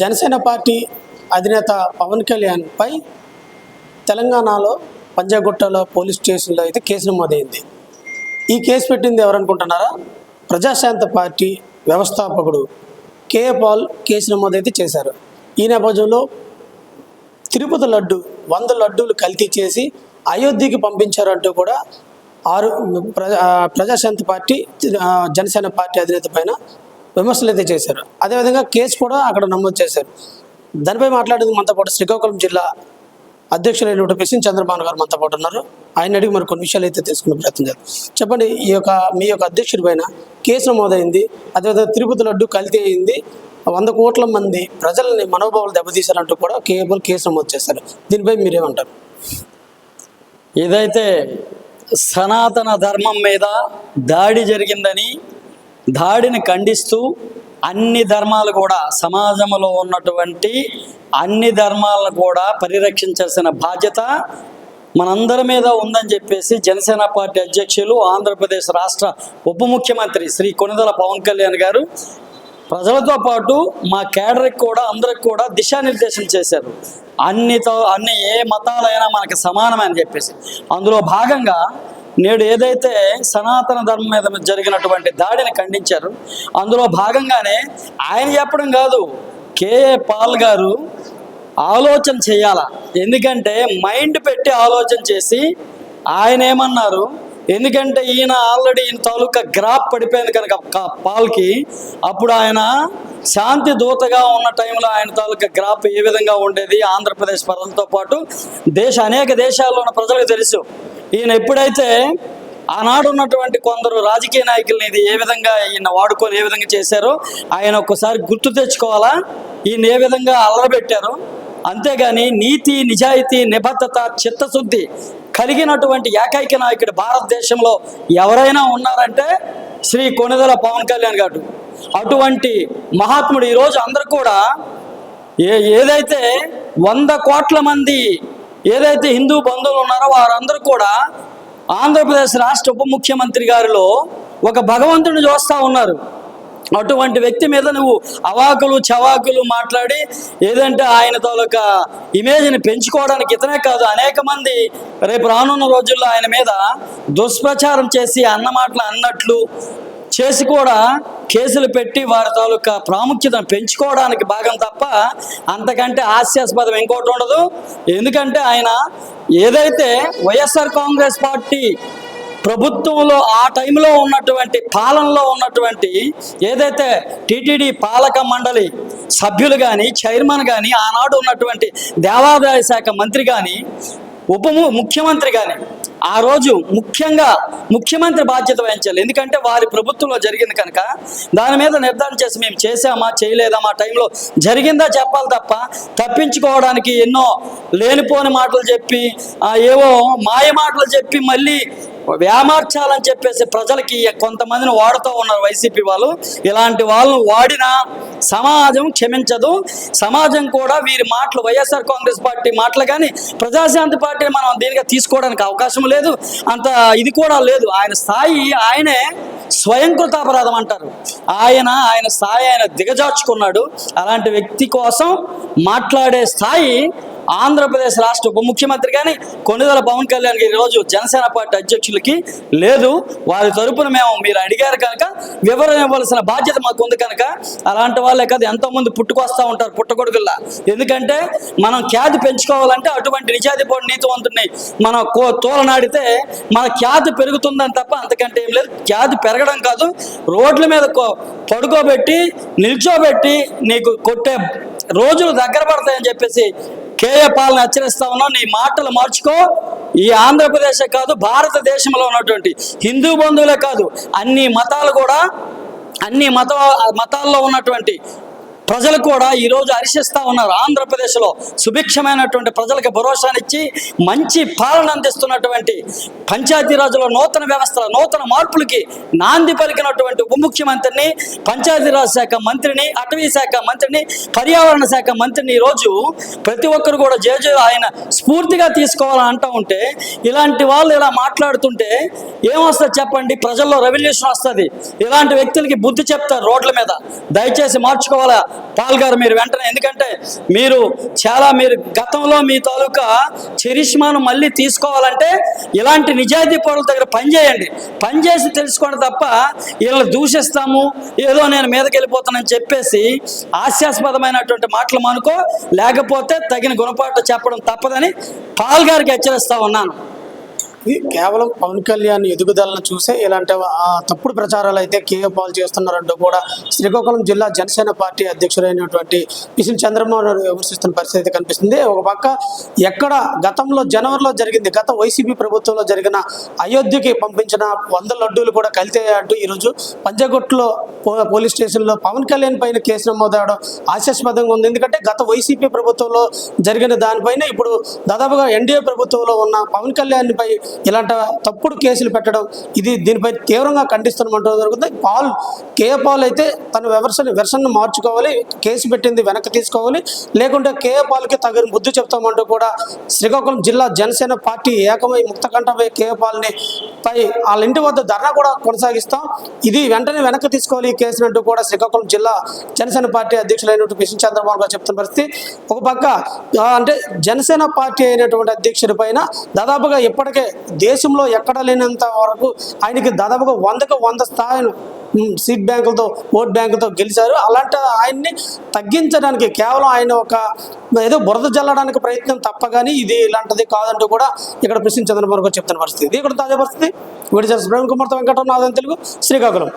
Janasena party అధినేత పవన్ కళ్యాణ్పై తెలంగాణలో పంజాగుట్టలో police స్టేషన్లో అయితే కేసు నమోదైంది. ఈ కేసు పెట్టింది ఎవరనుకుంటున్నారా? ప్రజాశాంత పార్టీ వ్యవస్థాపకుడు కేఏ పాల్ కేసు నమోదైతే చేశారు. ఈ నేపథ్యంలో తిరుపతి లడ్డు వంద లడ్డూలు కల్తీ చేసి అయోధ్యకి పంపించారంటూ కూడా ఆరు ప్రజా ప్రజాశాంతి పార్టీ జనసేన పార్టీ అధినేత పైన విమర్శలు అయితే చేశారు. అదేవిధంగా కేసు కూడా అక్కడ నమోదు చేశారు. దానిపై మాట్లాడేది మనతో పాటు శ్రీకాకుళం జిల్లా అధ్యక్షులైనటువంటి పిసిన్ చంద్రబాబు గారు మనతో పాటు ఉన్నారు. ఆయన అడిగి మరి కొన్ని విషయాలు అయితే తెలుసుకునే ప్రయత్నం చేద్దాం. చెప్పండి ఈ యొక్క మీ యొక్క అధ్యక్షుడి పైన కేసు నమోదైంది అదేవిధంగా తిరుపతి లడ్డు కల్తీ అయింది వంద కోట్ల మంది ప్రజల్ని మనోభావాలు దెబ్బతీశారంటూ కూడా కేబుల్ కేసు నమోదు చేశారు. దీనిపై మీరేమంటారు? ఏదైతే సనాతన ధర్మం మీద దాడి జరిగిందని దాడిని ఖండిస్తూ అన్ని ధర్మాలు కూడా సమాజంలో ఉన్నటువంటి అన్ని ధర్మాలను కూడా పరిరక్షించాల్సిన బాధ్యత మనందరి మీద ఉందని చెప్పేసి జనసేన పార్టీ అధ్యక్షులు ఆంధ్రప్రదేశ్ రాష్ట్ర ఉప ముఖ్యమంత్రి శ్రీ కొనిదల పవన్ కళ్యాణ్ గారు. ప్రజలతో పాటు మా కేడర్కి కూడా అందరికి కూడా దిశానిర్దేశం చేశారు. అన్నితో అన్ని ఏ మతాలైనా మనకు సమానమని చెప్పేసి. అందులో భాగంగా నేడు ఏదైతే సనాతన ధర్మం మీద జరిగినటువంటి దాడిని ఖండించారు అందులో భాగంగానే ఆయన చెప్పడం కాదు కేఏ పాల్ గారు ఆలోచన చేయాల? ఎందుకంటే మైండ్ పెట్టి ఆలోచన చేసి ఆయన ఏమన్నారు? ఎందుకంటే ఈయన ఆల్రెడీ ఈయన తాలూకా గ్రాప్ పడిపోయింది కనుక పాల్కి అప్పుడు ఆయన శాంతి దూతగా ఉన్న టైంలో ఆయన తాలూకా గ్రాప్ ఏ విధంగా ఉండేది? ఆంధ్రప్రదేశ్ ప్రజలతో పాటు దేశ అనేక దేశాల్లో ఉన్న ప్రజలకు తెలుసు. ఈయన ఎప్పుడైతే ఆనాడు ఉన్నటువంటి కొందరు రాజకీయ నాయకుల్ని ఇది ఏ విధంగా ఈయన వాడుకొని ఏ విధంగా చేశారో ఆయన ఒక్కసారి గుర్తు తెచ్చుకోవాలా? ఈయన ఏ విధంగా అల్లరబెట్టారు? అంతేగాని నీతి నిజాయితీ నిబద్ధత చిత్తశుద్ధి కలిగినటువంటి ఏకైక నాయకుడు భారతదేశంలో ఎవరైనా ఉన్నారంటే శ్రీ కొనిదల పవన్ కళ్యాణ్ గారు. అటువంటి మహాత్ముడు ఈరోజు అందరూ కూడా ఏ ఏదైతే వంద కోట్ల మంది ఏదైతే హిందూ బంధువులు ఉన్నారో వారందరూ కూడా ఆంధ్రప్రదేశ్ రాష్ట్ర ఉప ముఖ్యమంత్రి గారిలో ఒక భగవంతుడిని చూస్తూ ఉన్నారు. అటువంటి వ్యక్తి మీద నువ్వు అవాకులు చవాకులు మాట్లాడి ఏదంటే ఆయన తాలూకా ఇమేజ్ని పెంచుకోవడానికి ఇతనే కాదు అనేక మంది రేపు రానున్న రోజుల్లో ఆయన మీద దుష్ప్రచారం చేసి అన్న మాటలు అన్నట్లు చేసి కూడా కేసులు పెట్టి వారి తాలూకా ప్రాముఖ్యతను పెంచుకోవడానికి భాగం తప్ప అంతకంటే హాస్యాస్పదం ఇంకోటి ఉండదు. ఎందుకంటే ఆయన ఏదైతే వైఎస్ఆర్ కాంగ్రెస్ పార్టీ ప్రభుత్వంలో ఆ టైంలో ఉన్నటువంటి పాలనలో ఉన్నటువంటి ఏదైతే టీటీడీ పాలక మండలి సభ్యులు కానీ చైర్మన్ కానీ ఆనాడు ఉన్నటువంటి దేవాదాయ శాఖ మంత్రి కానీ ఉప ముఖ్యమంత్రి కానీ ఆ రోజు ముఖ్యంగా ముఖ్యమంత్రి బాధ్యత వహించాలి. ఎందుకంటే వారి ప్రభుత్వంలో జరిగింది కనుక దాని మీద నిర్ధారణ చేసి మేము చేసామా చేయలేదా మా టైంలో జరిగిందా చెప్పాలి తప్ప తప్పించుకోవడానికి ఎన్నో లేనిపోని మాటలు చెప్పి ఏవో మాయ మాటలు చెప్పి మళ్ళీ వ్యామార్చాలని చెప్పేసి ప్రజలకి కొంతమందిని వాడుతూ ఉన్నారు వైసీపీ వాళ్ళు. ఇలాంటి వాళ్ళు వాడినా సమాజం క్షమించదు. సమాజం కూడా వీరి మాటలు వైఎస్ఆర్ కాంగ్రెస్ పార్టీ మాటలు కానీ ప్రజాశాంతి పార్టీని మనం దీనిగా తీసుకోవడానికి అవకాశం లేదు. అంత ఇది కూడా లేదు. ఆయన స్థాయి ఆయనే స్వయంకృత అపరాధం అంటారు. ఆయన ఆయన స్థాయి ఆయన దిగజార్చుకున్నాడు. అలాంటి వ్యక్తి కోసం మాట్లాడే స్థాయి ఆంధ్రప్రదేశ్ రాష్ట్ర ఉప ముఖ్యమంత్రి కానీ కొనిదల పవన్ కళ్యాణ్ గారి ఈరోజు జనసేన పార్టీ అధ్యక్షులకి లేదు. వారి తరపున మేము మీరు అడిగారు కనుక వివరణ ఇవ్వాల్సిన బాధ్యత మాకు ఉంది కనుక అలాంటి వాళ్ళే కాదు ఎంతో మంది పుట్టుకొస్తూ ఉంటారు పుట్టగొడుగుల్లా. ఎందుకంటే మనం ఖ్యాతి పెంచుకోవాలంటే అటువంటి నిజాధిపోటు నీతివంతుడిని మనం తోలనాడితే మన ఖ్యాతి పెరుగుతుందని తప్ప అంతకంటే ఏం లేదు. ఖ్యాతి పెరగడం కాదు రోడ్ల మీద కో- పడుకోబెట్టి నిల్చోబెట్టి నీకు కొట్టే రోజులు దగ్గర పడతాయని చెప్పేసి కేఏ పాలన హెచ్చరిస్తా ఉన్నాం. నీ మాటలు మార్చుకో. ఈ ఆంధ్రప్రదేశ్ కాదు భారతదేశంలో ఉన్నటువంటి హిందూ బంధువులే కాదు అన్ని మతాలు కూడా అన్ని మత మతాల్లో ఉన్నటువంటి ప్రజలు కూడా ఈరోజు హర్షిస్తూ ఉన్నారు. ఆంధ్రప్రదేశ్లో సుభిక్షమైనటువంటి ప్రజలకు భరోసానిచ్చి మంచి పాలన అందిస్తున్నటువంటి పంచాయతీరాజులో నూతన వ్యవస్థ నూతన మార్పులకి నాంది పలికినటువంటి ఉప ముఖ్యమంత్రిని పంచాయతీరాజ్ శాఖ మంత్రిని అటవీ శాఖ మంత్రిని పర్యావరణ శాఖ మంత్రిని ఈరోజు ప్రతి ఒక్కరు కూడా జేజే ఆయన స్ఫూర్తిగా తీసుకోవాలని అంటూ ఉంటే ఇలాంటి వాళ్ళు ఇలా మాట్లాడుతుంటే ఏమొస్తుంది చెప్పండి? ప్రజల్లో రెవల్యూషన్ వస్తుంది. ఇలాంటి వ్యక్తులకి బుద్ధి చెప్తారు రోడ్ల మీద. దయచేసి మార్చుకోవాలా? పాల్గారు మీరు వెంటనే ఎందుకంటే మీరు చాలా మీరు గతంలో మీ తాలూకా చరిష్మాను మళ్ళీ తీసుకోవాలంటే ఇలాంటి నిజాయితీ పౌరుల దగ్గర పనిచేయండి పనిచేసి తెలుసుకోండి తప్ప వీళ్ళని దూషిస్తాము ఏదో నేను మీదకి వెళ్ళిపోతానని చెప్పేసి హాస్యాస్పదమైనటువంటి మాటలు మానుకో లేకపోతే తగిన గుణపాఠం చెప్పడం తప్పదని పాల్గారికి హెచ్చరిస్తా ఉన్నాను. ఇది కేవలం పవన్ కళ్యాణ్ ఎదుగుదలను చూసే ఇలాంటి తప్పుడు ప్రచారాలు అయితే కేఏ పాల్ చేస్తున్నారంటూ కూడా శ్రీకాకుళం జిల్లా జనసేన పార్టీ అధ్యక్షుడైనటువంటి పిసిల్ చంద్రబాబు నాయుడు విమర్శిస్తున్న పరిస్థితి అయితే కనిపిస్తుంది. ఒక పక్క ఎక్కడ గతంలో జనవరిలో జరిగింది గత వైసీపీ ప్రభుత్వంలో జరిగిన అయోధ్యకి పంపించిన వంద లడ్డూలు కూడా కలితే అంటూ ఈరోజు పంజగుట్లో పో- పోలీస్ స్టేషన్లో పవన్ కళ్యాణ్ పైన కేసు నమోదవడం ఆశాస్పదంగా ఉంది. ఎందుకంటే గత వైసీపీ ప్రభుత్వంలో జరిగిన దానిపైన ఇప్పుడు దాదాపుగా ఎన్డీఏ ప్రభుత్వంలో ఉన్న పవన్ కళ్యాణ్ పై ఇలాంటి తప్పుడు కేసులు పెట్టడం ఇది దీనిపై తీవ్రంగా ఖండిస్తున్నట్టు జరుగుతుంది. పాల్ కే పాల్ అయితే తన వెర్షన్ వెర్షన్ను మార్చుకోవాలి కేసు పెట్టింది వెనక్కి తీసుకోవాలి. లేకుంటే కే పాల్కి తగిన బుద్ధి చెప్తామంటూ కూడా శ్రీకాకుళం జిల్లా జనసేన పార్టీ ఏకమై ముక్తకంఠమై కే పాల్ని పై వాళ్ళ ఇంటి వద్ద ధర్నా కూడా కొనసాగిస్తాం. ఇది వెంటనే వెనక్కి తీసుకోవాలి ఈ కేసును అంటూ కూడా శ్రీకాకుళం జిల్లా జనసేన పార్టీ అధ్యక్షులైనటువంటి కిషన్ చంద్రబాబు గారు చెప్తున్న పరిస్థితి. ఒక పక్క అంటే జనసేన పార్టీ అయినటువంటి అధ్యక్షుడి పైన దాదాపుగా ఇప్పటికే దేశంలో ఎక్కడ లేనంత వరకు ఆయనకి దాదాపుగా వందకు వంద స్థాయిలు సీట్ బ్యాంకులతో ఓట్ బ్యాంకులతో గెలిచారు. అలాంటి ఆయన్ని తగ్గించడానికి కేవలం ఆయన ఒక ఏదో బురద జల్లడానికి ప్రయత్నం తప్ప కానీ ఇది ఇలాంటిది కాదంటూ కూడా ఇక్కడ ప్రశ్న చంద్రబాబు గారు చెప్తున్న పరిస్థితి. ఇది ఇక్కడ తాజా పరిస్థితి. విడిచారు ప్రవీణ్ కుమార్తె వెంకటరావు నాదన్ తెలుగు శ్రీకాకుళం.